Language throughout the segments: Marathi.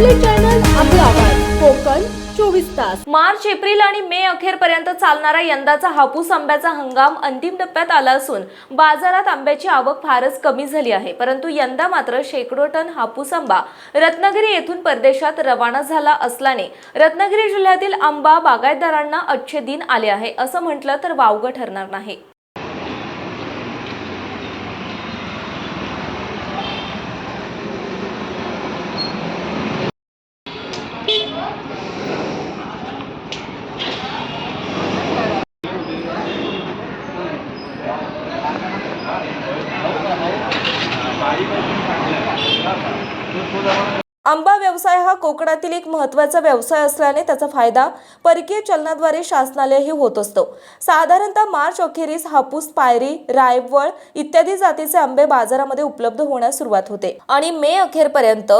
आपले चॅनल आपला आवाज. कोकण चोवीस तास. मार्च एप्रिल आणि मे अखेरपर्यंत चालणारा यंदाचा हापूस आंब्याचा हंगाम अंतिम टप्प्यात आला असून बाजारात आंब्याची आवक फारच कमी झाली आहे. परंतु यंदा मात्र शेकडो टन हापूस आंबा रत्नागिरी येथून परदेशात रवाना झाला असल्याने रत्नागिरी जिल्ह्यातील आंबा बागायतदारांना अच्छे दिन आले आहे. असं म्हटलं तर वावगं ठरणार नाही. आंबा व्यवसाय हा कोकणातील एक महत्त्वाचा व्यवसाय असल्याने त्याचा फायदा परकीय चलनाद्वारे शासनालाही होत असतो. साधारणतः मार्च अखेरीस हापूस पायरी रायवळ इत्यादी जातीचे आंबे बाजारामध्ये उपलब्ध होण्यास सुरुवात होते आणि मे अखेरपर्यंत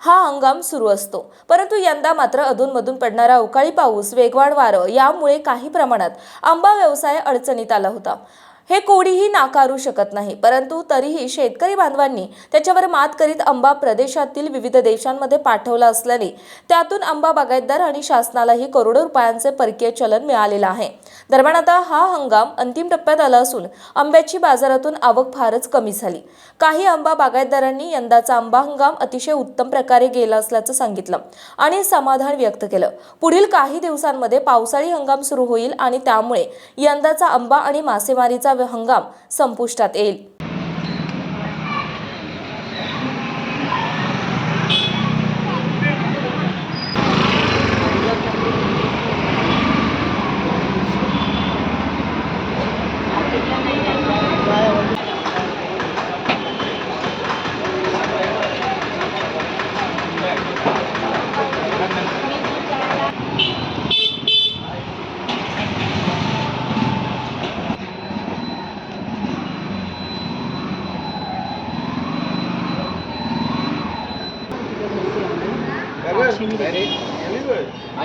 हा हंगाम सुरू असतो. परंतु यंदा मात्र अधूनमधून पडणारा अवकाळी पाऊस वेगवान वारं यामुळे काही प्रमाणात आंबा व्यवसाय अडचणीत आला होता. हे कोणीही नाकारू शकत नाही. परंतु तरीही शेतकरी बांधवांनी त्याच्यावर मात करीत आंबा प्रदेशातील विविध देशांमध्ये पाठवला असल्याने त्यातून आंबा बागायतदार आणि शासनालाही करोडो रुपयांचे परकीय चलन मिळालेलं आहे. दरम्यान आता हा हंगाम अंतिम टप्प्यात आला असून आंब्याची बाजारातून आवक फारच कमी झाली. काही आंबा बागायतदारांनी यंदाचा आंबा हंगाम अतिशय उत्तम प्रकारे गेला असल्याचं सांगितलं आणि समाधान व्यक्त केलं. पुढील काही दिवसांमध्ये पावसाळी हंगाम सुरू होईल आणि त्यामुळे यंदाचा आंबा आणि मासेमारीचा हंगाम संपुष्टात येईल. हा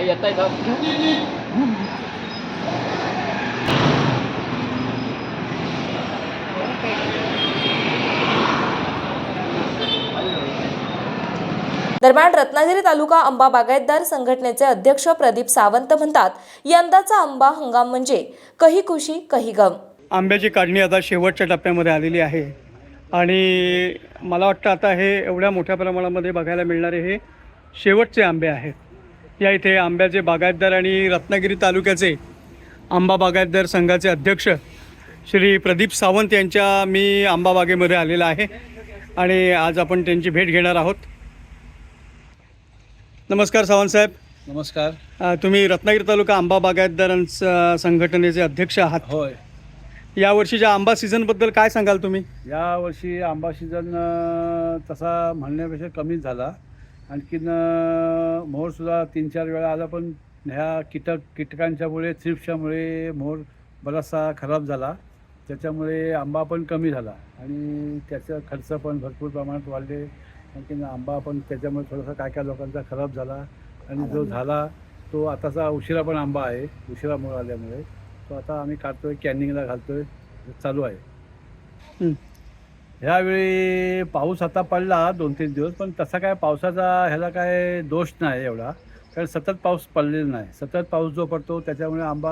दरम्यान रत्नागिरी तालुका आंबा बागायतदार संघटनेचे अध्यक्ष प्रदीप सावंत म्हणतात यंदाचा आंबा हंगाम म्हणजे कही खुशी कही गम. आंब्याची काढणी आता शेवटच्या टप्प्यामध्ये आलेली आहे. आणि मला वाटतं आता हे एवढ्या मोठ्या प्रमाणामध्ये बघायला मिळणारे हे शेवटचे आंबे आहेत. या इथे आंब्याचे बागायतदार आणि रत्नागिरी तालुक्याचे आंबा बागायतदार संघाचे अध्यक्ष श्री प्रदीप सावंत यांच्या मी आंबा बागेमध्ये आलेला आहे आणि आज आपण त्यांची भेट घेणार आहोत. नमस्कार सावंत साहेब. नमस्कार. तुम्ही रत्नागिरी तालुका आंबा बागायतदारांचं संघटनेचे अध्यक्ष आहात. होय. या वर्षीच्या आंबा सीझनबद्दल काय सांगाल तुम्ही? या वर्षी आंबा सीझन तसा म्हणण्यापेक्षा कमीच झाला. आणखीन अ, मोहरसुद्धा तीन चार वेळा आला पण ह्या कीटक कीटकांच्यामुळे थ्रिप्सच्यामुळे मोहर बराचसा खराब झाला. त्याच्यामुळे आंबा पण कमी झाला आणि त्याचा खर्च पण भरपूर प्रमाणात वाढले. आणखीन आंबा पण त्याच्यामुळे थोडासा काय काय लोकांचा खराब झाला आणि जो झाला तो आताचा उशिरा पण आंबा आहे उशिरा आल्यामुळे. तो आता आम्ही काढतोय कॅनिंगला घालतोय चालू आहे. ह्यावेळी पाऊस आता पडला दोन तीन दिवस पण तसा काय पावसाचा ह्याला काय दोष नाही एवढा. कारण सतत पाऊस पडलेला नाही. सतत पाऊस जो पडतो त्याच्यामुळे आंबा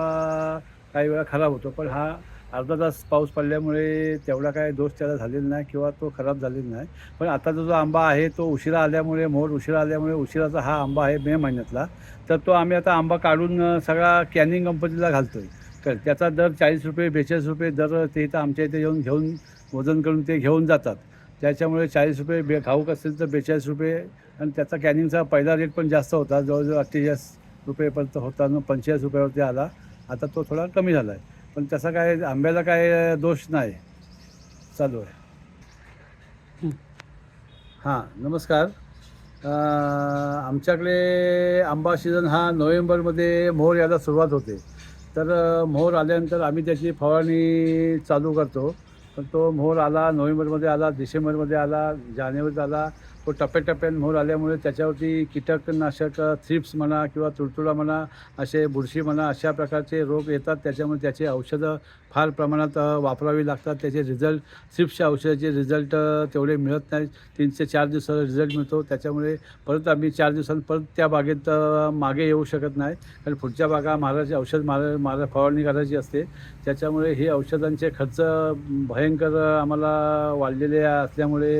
काही वेळा खराब होतो. पण हा अर्धा तास पाऊस पडल्यामुळे तेवढा काय दोष त्याला झालेला नाही किंवा तो खराब झालेला नाही. पण आता जो आंबा आहे तो उशिरा आल्यामुळे मोर उशिरा आल्यामुळे उशिराचा हा आंबा आहे मे महिन्यातला. तर तो आम्ही आता आंबा काढून सगळा कॅनिंग कंपनीला घालतो आहे तर त्याचा दर चाळीस रुपये बेचाळीस रुपये दर ते इथं आमच्या इथे येऊन घेऊन वजन करून ते घेऊन जातात. त्याच्यामुळे चाळीस रुपये बे घाऊक असेल तर बेचाळीस रुपये आणि त्याचा कॅनिंगचा पहिला रेट पण जास्त होता. जवळजवळ अठ्ठेचाळीस रुपयेपर्यंत होता न पंचेचाळीस रुपयावरती आला. आता तो थोडा कमी झाला आहे पण तसा काय आंब्याला काय दोष नाही. चालू आहे. हां. नमस्कार. आमच्याकडे आंबा सीझन हा नोव्हेंबरमध्ये मोहर यायला सुरुवात होते. तर मोहर आल्यानंतर आम्ही त्याची फवारणी चालू करतो. पण तो मोहर आला नोव्हेंबरमध्ये आला डिसेंबरमध्ये आला जानेवारीत आला तो टप्प्याटप्प्याने मोहर आल्यामुळे त्याच्यावरती कीटकनाशक थ्रिप्स म्हणा किंवा तुडतुडा म्हणा असे बुरशी म्हणा अशा प्रकारचे रोग येतात. त्याच्यामुळे त्याचे औषधं फार प्रमाणात वापरावी लागतात. त्याचे रिझल्ट थ्रिप्सच्या औषधाचे रिझल्ट तेवढे मिळत नाही तीनशे चार दिवसाचा रिझल्ट मिळतो. त्याच्यामुळे परत आम्ही चार दिवसांत परत त्या बागेत मागे येऊ शकत नाही. कारण पुढच्या बागा मारायची औषध मारा मारा फवारणी करायची असते. त्याच्यामुळे हे औषधांचे खर्च भयंकर आम्हाला वाढलेले असल्यामुळे